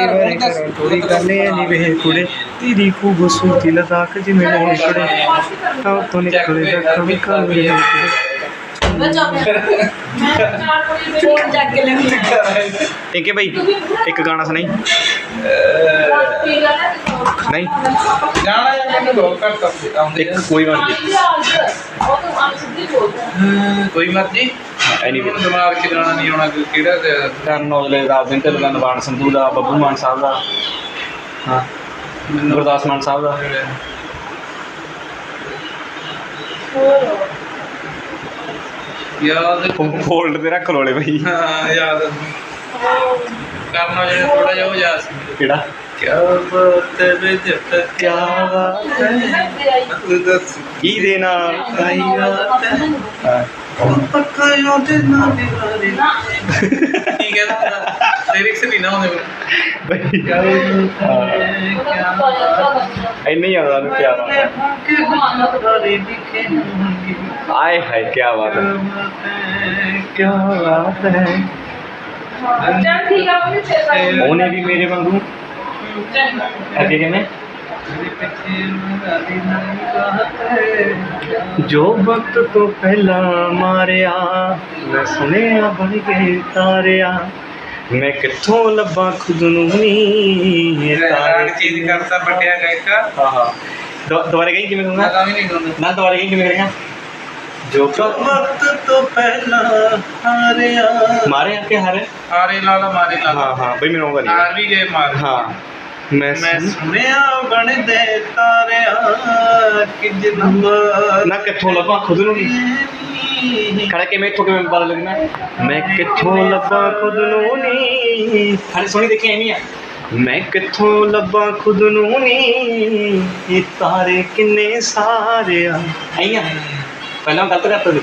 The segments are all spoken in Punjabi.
ਮੇਰੇ ਘਰੋਂ ਚੋਰੀ ਕਰਨੇ ਨਹੀਂ ਵੇ। ਕੁੜੇ। ਤੇਰੀ ਖੂਬਸੂਰਤੀ ਲਦਾਖ ਜਿਵੇਂ ਨੇ ਕੁੜੇ। ਤਾਂ ਤੋਂ ਨਿਕਲੇ ਦਾ ਕਵੀ ਕਵੀ ਟਿੰਕੇ ਭਾਈ ਇੱਕ ਗਾਣਾ ਸੁਣਾਈ। ਨਹੀਂ। ਗਾਣਾ ਮੈਨੂੰ ਇੱਕ ਕੋਈ ਮਰਜ਼ੀ। ਕੋਈ ਮਰਜ਼ੀ। ਐਨੀਵੇ ਮੈਨੂੰ ਦਿਮਾਗ 'ਚ ਗਾਣਾ ਨਹੀਂ ਆਉਣਾ ਕਿ ਕਿਹੜਾ ਤੇ ਕਰਨ ਔਜਲੇ ਦਾ ਦਿੰਤਲ ਦਾ ਨਵਾਨ ਸੰਧੂ ਦਾ ਬੱਬੂ ਮਾਨ ਸਾਹਿਬ ਦਾ। ਹਾਂ ਗੁਰਦਾਸ ਮਾਨ ਸਾਹਿਬ ਦਾ। ਯਾਦ ਫੋਲਡ ਤੇ ਰੱਖ ਲੋਲੇ ਭਾਈ ਹਾਂ ਯਾਦ। ਕਰਨਾ ਜਿਹੜਾ ਥੋੜਾ ਜਿਹਾ ਉਹ ਯਾਦ ਸੀ। ਕਿਹੜਾ? ਕਿਆ ਬਾਤ ਹੈ ਵੇ ਜੱਟ ਕਿਆ ਬਾਤ ਹੈ। ਤੂੰ ਦੱਸ। ਕੀ ਦੇ ਨਾਲ? ਆਈ ਰਾਤ ਹੈ ਹਾਂ। ਪੱਕਾ ਦੇ ਨਾਲ ਦੀ ਵਾਰੀ ਕੀ ਕਹਿੰਦਾ ਲਿਰਿਕਸ ਨਹੀਂ ਨਾ ਹੁੰਦੇ ਭਾਈ ਕਿਆ ਇੰਨੇ ਹੀ ਆਉਂਦਾ ਨੂੰ ਕਿਆ ਬਾਤ ਹੈ ਵਾਰੀ ਦਿਖੇ ਹੋਣਗੇ ਆਏ ਹਾਏ ਕਿਆ ਬਾਤ ਹੈ ਕਿਆ ਬਾਤ ਹੈ ਉਹਨੇ ਵੀ ਮੇਰੇ ਵਾਂਗੂ ਅੱਗੇ ਕਹਿੰਦੇ ਜੋ ਵਕਤ ਤੋਂ ਪਹਿਲਾਂ ਮਾਰਿਆ ਮੈਂ ਸੁਣਿਆ ਬਣ ਗਏ ਤਾਰਿਆ ਮੈਂ ਕਿੱਥੋਂ ਲੱਭਾਂ ਖੁਦ ਨੂੰ ਨੀ ਇਹ ਤਾਰੇ ਚੀਜ਼ ਕਰਤਾ ਵੱਡਿਆ ਗਾਇਕਾ ਹਾਂ ਹਾਂ ਦੁ- ਦੁਬਾਰਾ ਕਹੀਂ ਕਿਵੇਂ ਮੈਂ ਕਹੂੰਗਾ ਤਾਂ ਵੀ ਨਹੀਂ ਗਾਉਂਦਾ ਨਾ ਦੁਬਾਰਾ ਕਹੀਂ ਕਿਵੇਂ ਕਰੇਗਾ ਜੋ ਜੋ ਵਕਤ ਤੋਂ ਪਹਿਲਾਂ ਹਾਰਿਆ ਮਾਰੇ ਹਾਰੇ ਨਹੀਂ ਹਾਰ ਮੈਂ ਸੁਣ- ਸੁਣਿਆ ਬਣਦੇ ਤਾਰਿਆ ਕਿ ਜਨਮ ਨਾ ਕਿੱਥੋਂ ਲੱਭਾਂ? ਖੁਦ ਨੂੰ ਨਹੀਂ ਖੜਾ ਕੇ ਮੈਂ ਇੱਥੋਂ ਕਿਵੇਂ ਪਤਾ ਲੱਗਣਾ? ਮੈਂ ਕਿੱਥੋਂ ਲੱਭਾਂ ਖੁਦ ਨੂੰ ਨੀ? ਹਾਲੇ ਸੋਹਣੀ ਦੇਖੀ ਐਵੇਂ ਆ। ਮੈਂ ਕਿੱਥੋਂ ਲੱਭਾਂ ਖੁਦ ਨੂੰ ਨੀ? ਇਹ ਤਾਰੇ ਕਿੰਨੇ ਸਾਰੇ ਆ। ਆਈ ਆ। ਪਹਿਲਾਂ ਗਲਤ ਕਰਤਾ ਸੀ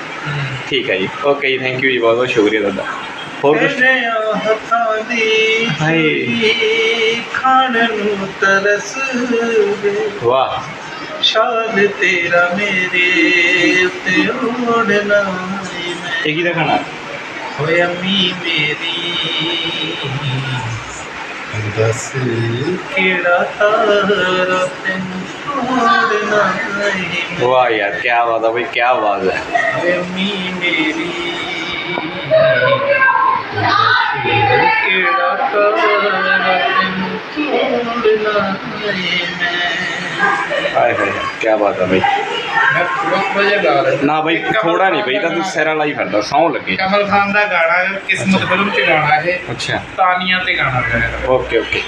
ਠੀਕ ਹੈ ਜੀ। ਓਕੇ ਜੀ ਥੈਂਕ ਯੂ ਜੀ ਬਹੁਤ ਬਹੁਤ ਸ਼ੁਕਰੀਆ ਤੁਹਾਡਾ। ਹੋਰ ਕੁਝ ਹੱਥਾਂ ਦੀ ਹਾਏ। ਖਾਣ ਨੂੰ ਤਰਸ ਵਾਹ। ਸ਼ਾਦ ਤੇਰਾ ਮੇਰੇ ਉੱਤੇ ਮੈਂ। ਇਹ ਕੀ ਦਾ ਖਾਣਾ ਓਏ ਅੰਮੀ ਮੇਰੀ। ਦੱਸ। ਕਿਹੜਾ ਤਾਰਾ ਤੈਨੂੰ ਓੜਨਾ ਏ ਵਾਹ ਯਾਰ ਕੀ ਬਾਤ ਹੈ ਬਈ ਕੀ ਬਾਤ ਹੈ ਅੰਮੀ ਮੇਰੀ। ਕਿਹੜਾ ਮੈਂ ਹਾਏ ਹਾਏ ਕੀ ਬਾਤ ਹੈ ਬਈ। ਨਾ ਬਈ ਥੋੜਾ ਨਹੀਂ ਬਈ ਤਾਂ ਤੂੰ ਸਿਰਾਂ ਲਾਈ ਫਿਰਦਾ ਸੌਂ ਲੱਗੇ। ਕਮਲ ਖਾਨ ਦਾ ਗਾਣਾ ਕਿਸਮਤ ਫਿਲਮ 'ਚ ਗਾਣਾ ਇਹ। ਅੱਛਾ। ਤਾਨੀਆਂ ਤੇ ਗਾਣਾ ਓਕੇ ਓਕੇ।